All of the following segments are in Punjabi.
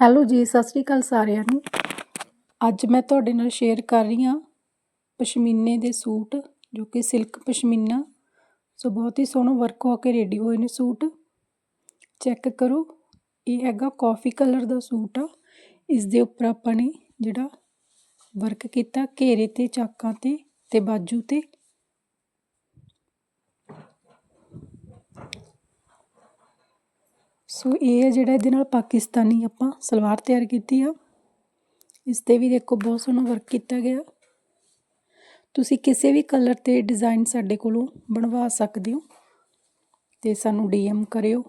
ਹੈਲੋ ਜੀ, ਸਤਿ ਸ਼੍ਰੀ ਅਕਾਲ ਸਾਰਿਆਂ ਨੂੰ। ਅੱਜ ਮੈਂ ਤੁਹਾਡੇ ਨਾਲ ਸ਼ੇਅਰ ਕਰ ਰਹੀ ਹਾਂ ਪਸ਼ਮੀਨੇ ਦੇ ਸੂਟ, ਜੋ ਕਿ ਸਿਲਕ ਪਸ਼ਮੀਨਾ। ਸੋ ਬਹੁਤ ਹੀ ਸੋਹਣਾ ਵਰਕ ਹੋ ਕੇ ਰੈਡੀ ਹੋਏ ਨੇ ਸੂਟ। ਚੈੱਕ ਕਰੋ, ਇਹ ਹੈਗਾ ਕਾਫੀ ਕਲਰ ਦਾ ਸੂਟ ਆ। ਇਸ ਦੇ ਉੱਪਰ ਆਪਾਂ ਨੇ ਜਿਹੜਾ ਵਰਕ ਕੀਤਾ ਘੇਰੇ ਤੇ, ਚਾਕਾਂ ਤੇ ਤੇ ਬਾਜੂ ਤੇ। ਸੋ ਇਹ ਹੈ ਜਿਹੜਾ ਇਹਦੇ ਨਾਲ ਪਾਕਿਸਤਾਨੀ ਆਪਾਂ ਸਲਵਾਰ ਤਿਆਰ ਕੀਤੀ ਆ। ਇਸ ਤੇ ਵੀ ਦੇਖੋ ਬਹੁਤ ਸੋਹਣਾ ਵਰਕ ਕੀਤਾ ਗਿਆ। ਤੁਸੀਂ ਕਿਸੇ ਵੀ ਕਲਰ ਤੇ ਡਿਜ਼ਾਈਨ ਸਾਡੇ ਕੋਲੋਂ ਬਣਵਾ ਸਕਦੇ ਹੋ ਤੇ ਸਾਨੂੰ ਡੀਐਮ ਕਰਿਓ।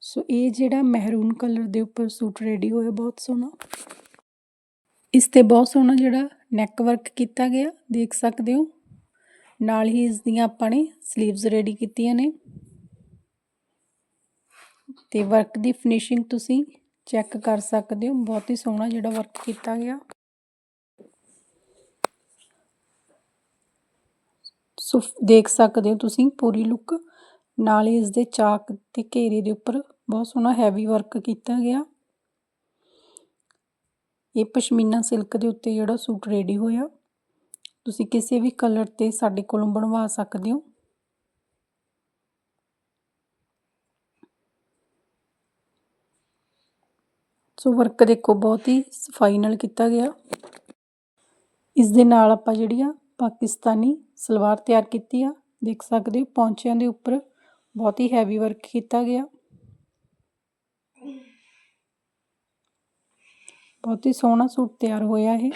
ਸੋ ਇਹ ਜਿਹੜਾ ਮਹਿਰੂਨ ਕਲਰ ਦੇ ਉੱਪਰ ਸੂਟ ਰੈਡੀ ਹੋਇਆ ਬਹੁਤ ਸੋਹਣਾ। ਇਸ ਤੇ ਬਹੁਤ ਸੋਹਣਾ ਜਿਹੜਾ ਨੈਕ ਵਰਕ ਕੀਤਾ ਗਿਆ, ਦੇਖ ਸਕਦੇ ਹੋ। ਨਾਲ ਹੀ ਇਸ ਦੀਆਂ ਆਪਾਂ ਨੇ 슬ੀਵਸ ਰੈਡੀ ਕੀਤੀਆਂ ਨੇ। ਤੇ ਵਰਕ ਦੀ ਫਿਨਿਸ਼ਿੰਗ ਤੁਸੀਂ ਚੈੱਕ ਕਰ ਸਕਦੇ ਹੋ। ਬਹੁਤ ਹੀ ਸੋਹਣਾ ਜਿਹੜਾ ਵਰਕ ਕੀਤਾ ਗਿਆ। ਸੋ ਦੇਖ ਸਕਦੇ ਹੋ ਤੁਸੀਂ ਪੂਰੀ ਲੁੱਕ ਨਾਲ ਹੀ ਇਸ ਦੇ ਚਾਕ ਤੇ ਘੇਰੇ ਦੇ ਉੱਪਰ ਬਹੁਤ ਸੋਹਣਾ ਹੈਵੀ ਵਰਕ ਕੀਤਾ ਗਿਆ। ਇਹ ਪਸ਼ਮੀਨਾ ਸਿਲਕ ਦੇ ਉੱਤੇ ਜਿਹੜਾ ਸੂਟ ਰੈਡੀ ਹੋਇਆ। ਤੁਸੀਂ ਕਿਸੇ ਵੀ ਕਲਰ ਤੇ ਸਾਡੇ ਕੋਲੋਂ ਬਣਵਾ ਸਕਦੇ ਹੋ। ਸੋ ਵਰਕ ਦੇਖੋ, ਬਹੁਤ ਹੀ ਸਫ਼ਾਈ ਨਾਲ ਕੀਤਾ ਗਿਆ। ਇਸ ਦੇ ਨਾਲ ਆਪਾਂ ਜਿਹੜੀ ਆ ਪਾਕਿਸਤਾਨੀ ਸਲਵਾਰ ਤਿਆਰ ਕੀਤੀ ਆ। ਦੇਖ ਸਕਦੇ ਹੋ, ਪੌਂਚਿਆਂ ਦੇ ਉੱਪਰ ਬਹੁਤ ਹੀ ਹੈਵੀ ਵਰਕ ਕੀਤਾ ਗਿਆ। ਬਹੁਤ ਹੀ ਸੋਹਣਾ ਸੂਟ ਤਿਆਰ ਹੋਇਆ ਇਹ।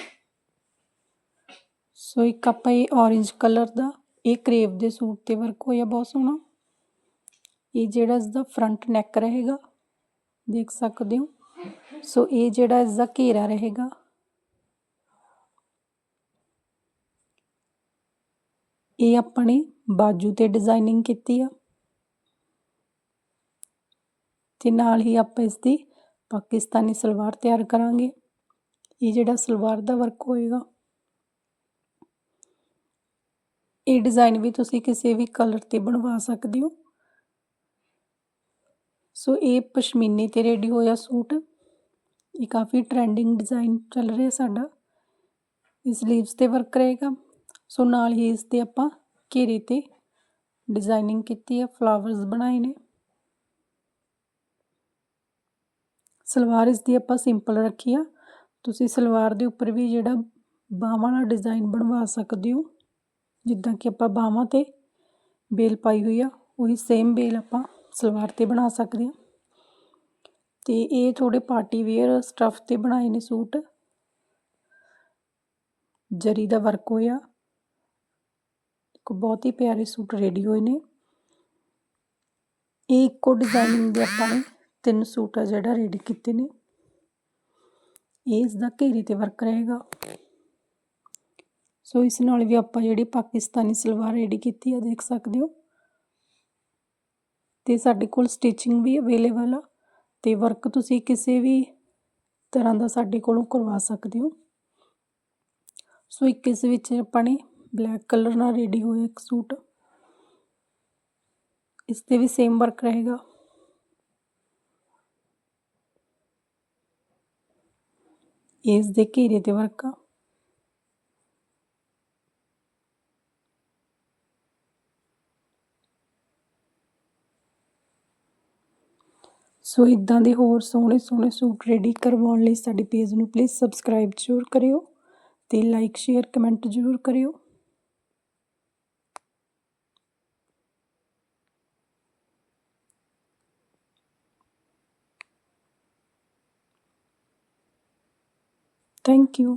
ਸੋ ਇੱਕ ਆਪਾਂ ਇਹ orange ਕਲਰ ਦਾ, ਇਹ ਕਰੇਵ ਦੇ ਸੂਟ ਤੇ ਵਰਕ ਹੋਇਆ ਬਹੁਤ ਸੋਹਣਾ। ਇਹ ਜਿਹੜਾ ਇਸ ਦਾ ਫਰੰਟ ਨੈਕ ਰਹੇਗਾ, ਦੇਖ ਸਕਦੇ ਹੋ। ਸੋ ਇਹ ਜਿਹੜਾ ਇਸ ਦਾ ਘੇਰਾ ਰਹੇਗਾ। ਇਹ ਆਪਣੀ ਬਾਜੂ ਤੇ ਡਿਜ਼ਾਈਨਿੰਗ ਕੀਤੀ ਆ। ਤੇ ਨਾਲ ਹੀ ਆਪਾਂ ਇਸ ਦੀ ਪਾਕਿਸਤਾਨੀ ਸਲਵਾਰ ਤਿਆਰ ਕਰਾਂਗੇ। ਇਹ ਜਿਹੜਾ ਸਲਵਾਰ ਦਾ ਵਰਕ ਹੋਏਗਾ, ਇਹ ਡਿਜ਼ਾਈਨ ਵੀ ਤੁਸੀਂ ਕਿਸੇ ਵੀ ਕਲਰ ਤੇ ਬਣਵਾ ਸਕਦੇ ਹੋ। ਸੋ ਇਹ ਪਸ਼ਮੀਨੇ ਤੇ ਰੈਡੀ ਹੋਇਆ ਸੂਟ। ਇਹ ਕਾਫੀ ਟ੍ਰੈਂਡਿੰਗ ਡਿਜ਼ਾਈਨ ਚੱਲ ਰਿਹਾ ਸਾਡਾ। ਇਸ ਲੀਵਸ ਤੇ ਵਰਕ ਰਹੇਗਾ ਸੋ ਨਾਲ ਹੀ ਇਸ ਤੇ ਆਪਾਂ ਘੇਰੇ ਤੇ ਡਿਜ਼ਾਈਨਿੰਗ ਕੀਤੀ ਹੈ ਫਲਾਵਰਸ ਬਣਾਏ ਨੇ। ਸਲਵਾਰ ਇਸ ਦੀ ਆਪਾਂ ਸਿੰਪਲ ਰੱਖੀ ਆ। ਤੁਸੀਂ ਸਲਵਾਰ ਦੇ ਉੱਪਰ ਵੀ ਜਿਹੜਾ ਬਾਹਾਂ ਵਾਲਾ ਡਿਜ਼ਾਈਨ ਬਣਵਾ ਸਕਦੇ ਹੋ। ਜਿੱਦਾਂ ਕਿ ਆਪਾਂ ਬਾਹਾਂ ਤੇ ਬੇਲ ਪਾਈ ਹੋਈ ਆ, ਉਹੀ ਸੇਮ ਬੇਲ ਆਪਾਂ ਸਲਵਾਰ ਤੇ ਬਣਾ ਸਕਦੇ ਹਾਂ ਤੇ ਇਹ ਥੋੜੇ ਪਾਰਟੀ ਵੇਅਰ ਸਟਫ ਤੇ ਬਣਾਏ ਨੇ ਸੂਟ। ਜਰੀ ਦਾ ਵਰਕ ਹੋਇਆ। ਇੱਕ ਬਹੁਤ ਹੀ ਪਿਆਰੇ ਸੂਟ ਰੈਡੀ ਹੋਏ ਨੇ। ਇਹ ਇੱਕੋ ਡਿਜ਼ਾਈਨਿੰਗ ਦੇ ਆਪਾਂ ਨੇ ਤਿੰਨ ਸੂਟ ਆ ਜਿਹੜਾ ਰੈਡੀ ਕੀਤੇ ਨੇ। ਇਹ ਇਸ ਦਾ ਘੇਰੇ ਤੇ ਵਰਕ ਰਹੇਗਾ। ਸੋ ਇਸ ਨਾਲ ਵੀ ਆਪਾਂ ਜਿਹੜੀ ਪਾਕਿਸਤਾਨੀ ਸਲਵਾਰ ਰੈਡੀ ਕੀਤੀ ਆ, ਦੇਖ ਸਕਦੇ ਹੋ। ਤੇ ਸਾਡੇ ਕੋਲ ਸਟਿਚਿੰਗ ਵੀ ਅਵੇਲੇਬਲ ਆ। ਅਤੇ ਵਰਕ ਤੁਸੀਂ ਕਿਸੇ ਵੀ ਤਰ੍ਹਾਂ ਦਾ ਸਾਡੇ ਕੋਲੋਂ ਕਰਵਾ ਸਕਦੇ ਹੋ। ਸੋ ਇੱਕ ਇਸ ਵਿੱਚ ਆਪਾਂ ਨੇ ਬਲੈਕ ਕਲਰ ਨਾਲ ਰੈਡੀ ਹੋਇਆ ਇੱਕ ਸੂਟ ਇਸ ਤੇ ਵੀ ਸੇਮ ਵਰਕ ਰਹੇਗਾ। ਇਸ ਦੇ ਘੇਰੇ ਤੇ ਵਰਕ ਆ। ਸੋ ਇਦਾਂ ਦੇ ਹੋਰ ਸੋਹਣੇ ਸੋਹਣੇ ਸੂਟ ਰੈਡੀ ਕਰਵਾਉਣ ਲਈ ਸਾਡੇ ਪੇਜ ਨੂੰ ਪਲੀਜ਼ ਸਬਸਕ੍ਰਾਈਬ ਜ਼ਰੂਰ ਕਰਿਓ ਤੇ ਲਾਈਕ ਸ਼ੇਅਰ ਕਮੈਂਟ ਜ਼ਰੂਰ ਕਰਿਓ। Thank you